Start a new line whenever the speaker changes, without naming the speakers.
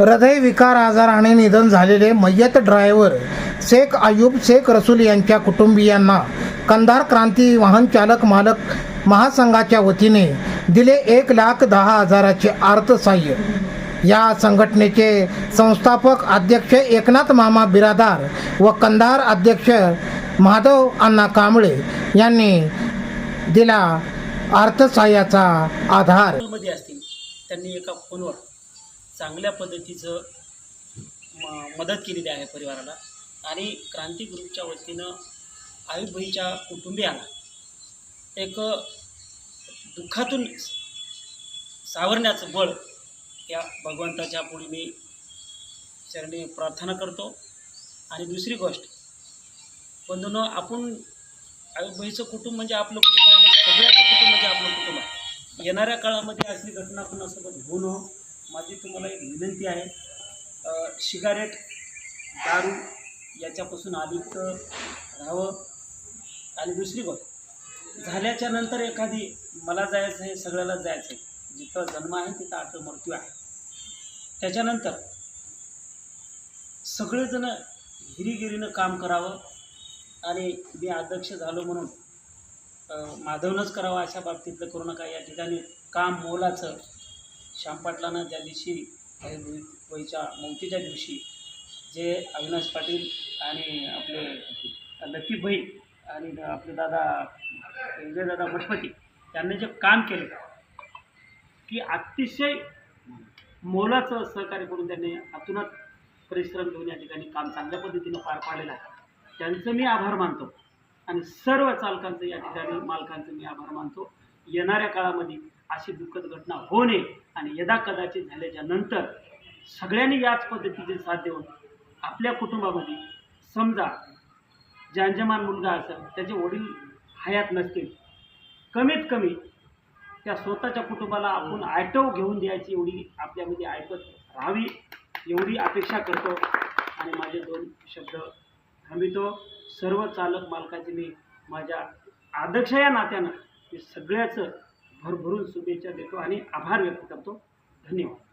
हृदयविकार आजाराने निधन झालेले मय्यत ड्रायव्हर शेख आयूब शेख रसूल यांच्या कुटुंबियांना कंधार क्रांती वाहन चालक मालक महासंघाच्या वतीने दिले एक लाख दहा हजाराचे अर्थसहाय्य. या संघटनेचे संस्थापक अध्यक्ष एकनाथ मामा बिरादार व कंधार अध्यक्ष माधव अण्णा कांबळे यांनी दिला अर्थसहाय्याचा आधार.
असतील. त्यांनी एका फोनवर चांगल्या पद्धतीचं म मदत केलेली आहे परिवाराला. आणि क्रांती ग्रुपच्या वतीनं आयुबाईच्या कुटुंबियांना एक दुःखातून सावरण्याचं बळ या भगवंताच्या पुढे मी चरणी प्रार्थना करतो. आणि दुसरी गोष्ट बंधूनं आपण आयुबाईचं कुटुंब म्हणजे आपलं कुटुंब आहे सगळ्याचं कुटुंब म्हणजे आपलं कुटुंब आहे. येणाऱ्या काळामध्ये असली घटना कुणासोबत होऊ न माझी तुम्हाला एक विनंती आहे. शिगारेट सिगारेट दारू याच्यापासून अलिप्त राहावं. आणि दुसरी गोष्ट झाल्याच्यानंतर एखादी मला जायचं आहे सगळ्याला जायचं आहे. जिथं जन्म आहे तिथं आटो मृत्यू आहे. त्याच्यानंतर सगळेजण हिरीगिरीनं काम करावं. आणि मी अध्यक्ष झालो म्हणून माधवनच करावं अशा बाबतीतलं करू नका. या ठिकाणी काम मोलाचं श्यामपाटलानं ज्या दिवशी वहीच्या मौतीच्या दिवशी जे अविनाश पाटील आणि आपले लकी भाई आणि आपले दादा विजयदादा भटपती त्यांनी जे काम केलं की अतिशय मोलाचं सहकार्य करून त्यांनी अतुनात परिश्रम घेऊन या ठिकाणी काम चांगल्या पद्धतीनं पार पाडलेलं आहे. त्यांचं मी आभार मानतो. आणि सर्व चालकांचं या ठिकाणी मालकांचं मी आभार मानतो. येणाऱ्या काळामध्ये अशी दुःखद घटना होऊ नये. आणि यदा कदाचित झाल्याच्यानंतर सगळ्यांनी याच पद्धतीचे साथ देऊन आपल्या कुटुंबामध्ये समजा जांजमान मुलगा असेल त्याचे वडील हयात नसतील कमीत कमी त्या स्वतःच्या कुटुंबाला आपण आयटव घेऊन द्यायची एवढी आपल्यामध्ये ऐकत राहावी एवढी अपेक्षा करतो. आणि माझे दोन शब्द थांबितो सर्व चालक मालकाचे मी माझ्या आदर्श या नात्यानं मी सगळ्याचं भरभरून शुभेच्छा देतो आणि आभार व्यक्त करतो. धन्यवाद.